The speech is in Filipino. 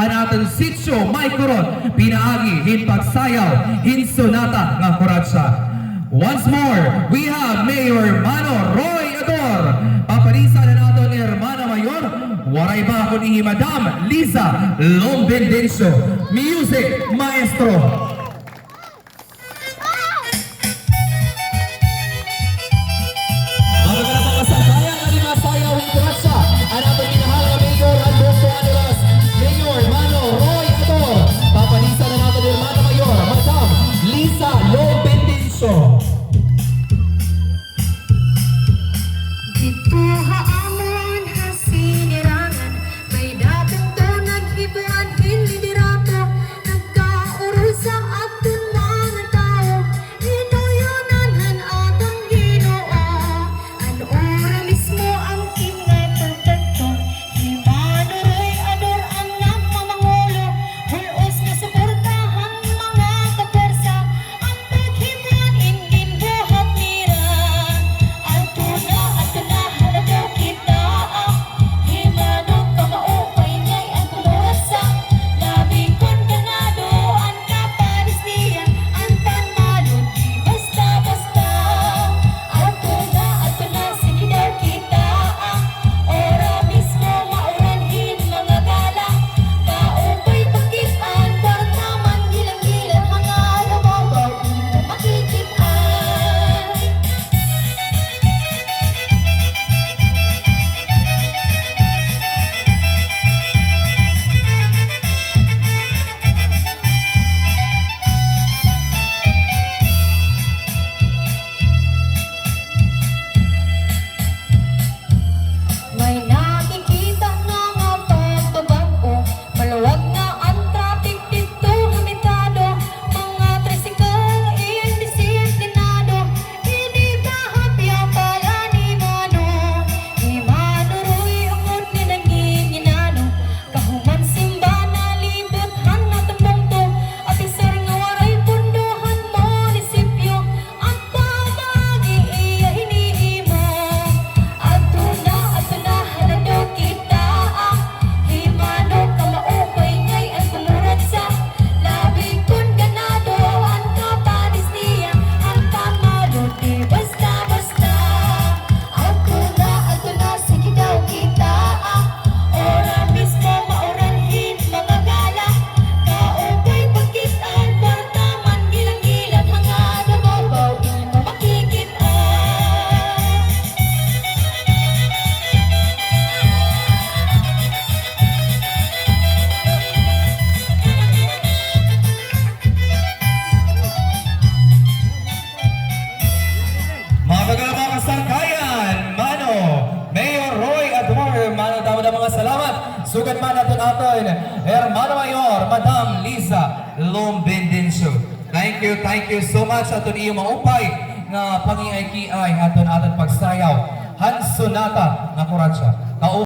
hanatan sitio Maikoron, pinaagi hin pagsayaw hin sonata ng Koratsa. Once more, we have Mayor Mano Roy Ador. Paparisa na nato ni Hermana Mayor. Waray ba ako ni Madam Lisa Lombendencio. Music Maestro. Pakinggan pa natin atin, Hermano Mayor, Madam Lisa Lombendensyo. Thank you, thank you so much aton iyong maupay nga pangiay-kiay aton aton pagsayaw. Hansunata na kuratsa.